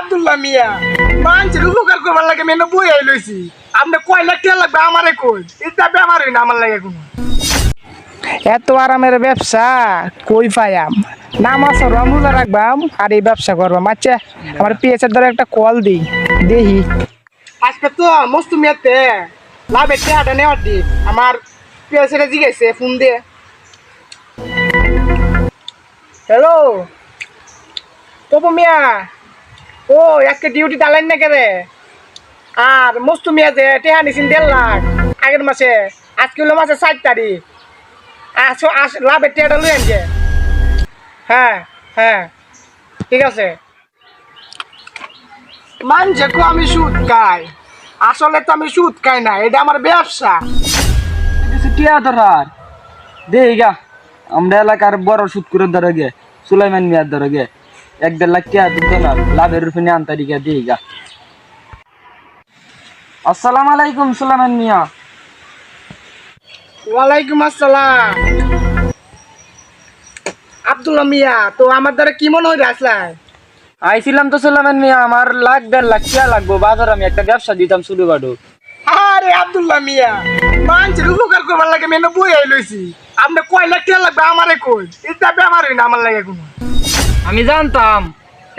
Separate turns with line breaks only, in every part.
আব্দুল্লাহ মিয়া মানুষের উপকার করবার লাগে মেনে বই আই লইছি। আপনি কয় লাখ টাকা লাগবে আমারে কই? এটা ব্যাপার হই না আমার লাগে কোনো। এত আরামের ব্যবসা কই পাইয়াম নামাজ সরবাম রোজা রাখবাম আর এই ব্যবসা করবাম আচ্ছা আমার পিএসের দ্বারা একটা কল দিই দেখি আজকে তো মস্ত মেয়াতে লাভের টাকাটা নেওয়ার দিক আমার পিএসের জিজ্ঞেসে ফোন দিয়ে। হ্যালো তবু মিয়া ও, আজকে ডিউটি ডালেন না কেরে আর মস্তু মিয়া টেহা নিছেন দেড় লাখ আগের মাসে, আজকে হলো মাসে ষাট তারিখ। আসো, আস, লাভের টেহাটা লই আনছে হ্যাঁ হ্যাঁ ঠিক আছে। মানছে কো আমি সুদ খাই। আসলে তো আমি সুদ খাই না, এটা আমার ব্যবসা।
টিয়া ধরার। দেই গা, আমরা এলাকার বড় সুদ করে ধরে গে, সুলাইমান মিয়ার ধরে গে। এক দেড় লাখ টিয়া দিত না লাভের রূপে নিয়ে আনতারি গে দেই গা। আসসালামু আলাইকুম সুলাইমান মিয়া।
ওয়ালাইকুম আসসালাম। আব্দুল্লাহ মিয়া তো আমার দ্বারা কি মনে আসলাই?
আইছিলাম তো সুলাইমান মিয়া আমার লাখ দেড় লাখ টিয়া লাগবো বাজার আমি একটা ব্যবসা দিতাম শুরু বাডু
আরে আব্দুল্লাহ মিয়া মানুষের উপকার করবার লাগে মেনে বই আই লইছি। আপনি কয় লাখ টাকা লাগবে আমারে কই? এটা ব্যাপার হই না আমার লাগে কোনো।
আমি জানতাম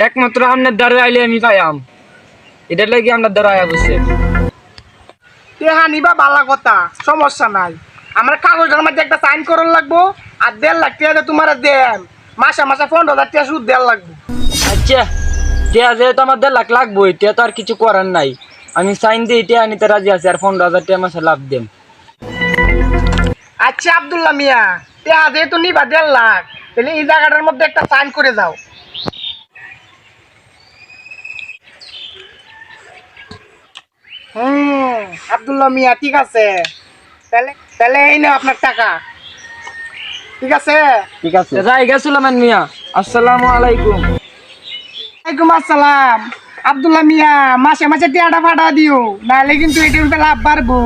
একমাত্র আপনার দ্বারা আইলে আমি পাইয়াম। এটার লাগি আপনার দ্বারা আয়া বসে
টেহা নিবা বালা কথা সমস্যা নাই। আমার কাগজের মধ্যে একটা সাইন করার লাগবো আর দেড় লাখ টাকা তোমার দেন। মাসে মাসে পনেরো হাজার টাকা সুদ দেড় লাগবে।
আচ্ছা টিয়া যেহেতু আমার দেড় লাখ লাগবো টিয়া তো আর কিছু করার নাই। আমি সাইন দিয়ে টিয়া নিতে রাজি আছি আর পনেরো হাজার টিয়া মাসে লাভ দেম
আচ্ছা আব্দুল্লাহ মিয়া টেহা যেহেতু নিবা দেড় লাখ তাহলে এই জায়গাটার মধ্যে একটা সাইন করে দাও হুম আব্দুল্লাহ মিয়া ঠিক আছে। তাহলে তাহলে এই নাও আপনার টাকা। ঠিক আছে?
ঠিক আছে। যাই গেছিলাম মিয়া আসসালামু আলাইকুম।
ওয়ালাইকুম আসসালাম। আব্দুল্লাহ মিয়া মাসে মাসে টিয়াটা ফাটা দিও নাহলে কিন্তু এটার উপরে লাভ বাড়বো।